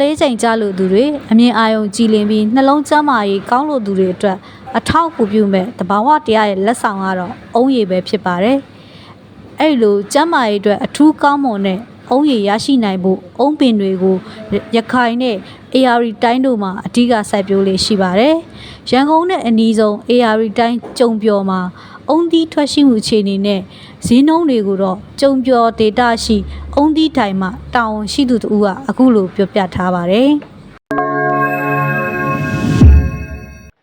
လေးချိန်ကြလို့သူတွေအမြင်အာရုံကြည်လင်ပြီးနှလုံးကျန်းမာရေးကောင်းလို့သူတွေအတွက်အထောက်အကူပြုမဲ့တဘာဝတရားရဲ့လက်ဆောင်ကတော့အုံးရည်ပဲဖြစ်ပါတယ်။အဲ့လိုကျန်းမာရေးအတွက်အထူးကောင်းမွန်တဲ့အုံးရည်ရရှိနိုင်ဖို့အုံးပင်တွေကိုရခိုင်နဲ့ AR တိုင်းတို့မှာအဓိကစိုက်ပျိုးလေးရှိပါတယ်။ရန်ကုန်နဲ့အနီးဆုံး AR တိုင်းကြုံပြော်မှာ အုံးသီးထွက်ရှိမှုအခြေအနေနဲ့ဈေးနှုန်းတွေကိုတော့ကြုံပြော်ဒေတာရှိအုံးသီးတိုင်းမှာတာဝန်ရှိသူတို့ကအခုလိုပြောပြထားပါတယ်။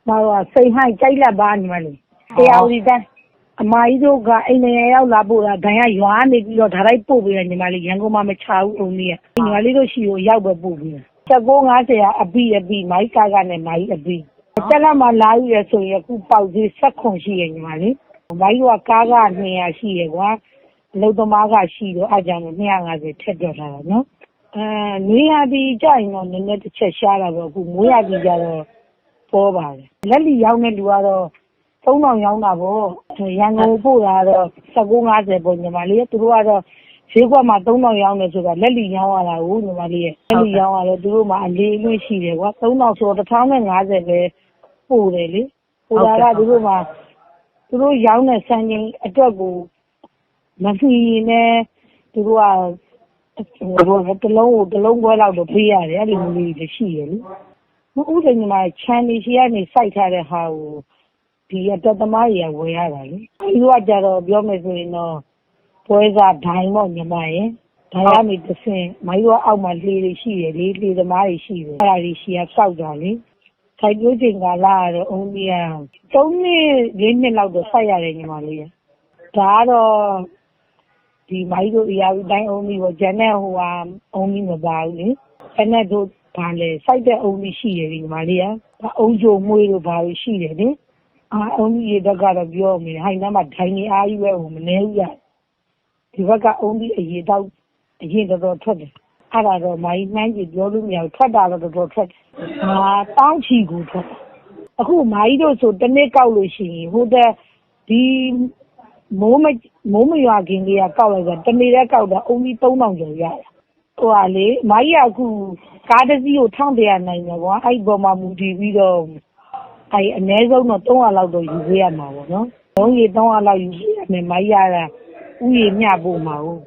မတော်စိန်ဟိုက်ကြိုက်လက်ပါညီမလေးတရားဦးစီးတန်းအမကြီးတို့ကအိမ်နေရောက်လာပို့တာဒဏ်ရရွာနေပြီးတော့ဒါလိုက်ပို့ပြီးတော့ညီမလေးရန်ကုန်မှာမချဘူးအုံကြီးကညီမလေးတို့ရှိကိုရောက်ပဲပို့ပြီးချက်ကို90ကအပိအပိမိုက်ကာကနဲ့မိုက်အပိ တက်လက်မှာလာယူရဆိုရင်အခုပေါက်သေးဆက်ခွန်ရှိရညီမလေးမိုက်တို့ကကားက200ရှိရကွာအလုသမားကရှိတော့အကြောင်း250ထက်ပြောထားတာနော်အဲနွေရာသီကြရင်တော့နည်းနည်းတစ်ချက်ရှားတာပေါ့အခုမိုးရာသီကြတော့ပေါ်ပါတယ်လက်လီရောင်းတဲ့လူကတော့3000ရောင်းတာပေါ့ရန်ကုန်ပို့တာတော့1950ပေါ့ညီမလေးသူတို့ကတော့ဈေးကွက်မှာ3000ရောင်းတယ်ဆိုတာလက်လီရောင်းရတာကိုညီမလေးရဲ့လက်လီရောင်းရတယ်သူတို့မှာအလေးအလွင့်ရှိတယ်ကွာ3000ဆိုတော့1050ပဲ ပို့တယ်လေပို့တာကသူတို့မှာသူတို့ရောင်းတဲ့စံချိန်အတွက်ကိုမဖီနဲ့သူတို့ကဟိုတလုံးကိုတလုံးခွဲလောက်တော့ပေးရတယ်အဲ့လိုမျိုးလေးတွေရှိရလေမဟုတ်တယ်ညီမချန်နေရှိကနေစိုက်ထားတဲ့ဟာကိုဒီအတက်သမားကြီးကဝယ်ရတာလေဒီကကြတော့ပြောမယ်ဆိုရင်တော့ပွဲစားဒိုင်းပေါ့ညီမရဲ့ဒိုင်းကနေတစ်ဆင့်မိုင်းတော့အောက်မှာလေတွေရှိတယ်လေလေသမားတွေရှိတယ်အဲ့ဒါတွေရှိရစောက်တာလေ ခိုင်ပြိုးချိန်ကလာရတော့ အုံးကြီးက ၃ နှစ် ၄ နှစ်လောက်တော့ စိုက်ရတယ်ညီမလေးရဲ့ဒါကတော့ဒီမိုင်းတို့အရာတိုင်း အုံးကြီးပေါ့ဂျန်နဲ့ဟိုဟာအုံးကြီးမပါဘူးလေအဲ့နဲ့တို့ဘာလဲစိုက်တဲ့အုံးကြီးရှိတယ်ဒီမှာလေးကအုံးကြုံမွေးတို့ ဘာလို့ ရှိတယ်လေအာအုံးကြီးတွေကတော့ ပြောမိတယ်ဟိုင်းနားမှာ ဒိုင်းနေအားကြီးပဲဟိုမနေဘူးရဒီဘက်က အုံးကြီးအရင်တော့အရင်တော်တော်ထွက်တယ် အဲ့ဒါတော့မိုင်းနှမ်းကြီးပြောလို့မရဘူး ထွက်တာတော့ တော်တော်ထွက်တယ်ဟာတောင်းချီကိုထွက်အခုမိုင်းတို့ဆို တနေ့ကောက်လို့ရှိရင်ဟိုတဲ့ဒီမိုးမမိုးမရွာခင်လေးက ကောက်လိုက်တာ တနေ့တည်းကောက်တာ အုံးကြီး3000ကျော်ရတယ်ဟိုဟာလေမကြီးက အခု ကားတစ်စီးကို1100နိုင်တယ်ကွာအဲ့ဒီပေါ်မှာ မူတည်ပြီးတော့အဲ့အနည်းဆုံးတော့300လောက်တော့ ယူပေးရမှာပေါ့နော်။လုံးကြီး300လောက် ယူပေးရမယ်မကြီးကဥယျာဉ်မျှပို့မှာဟုတ်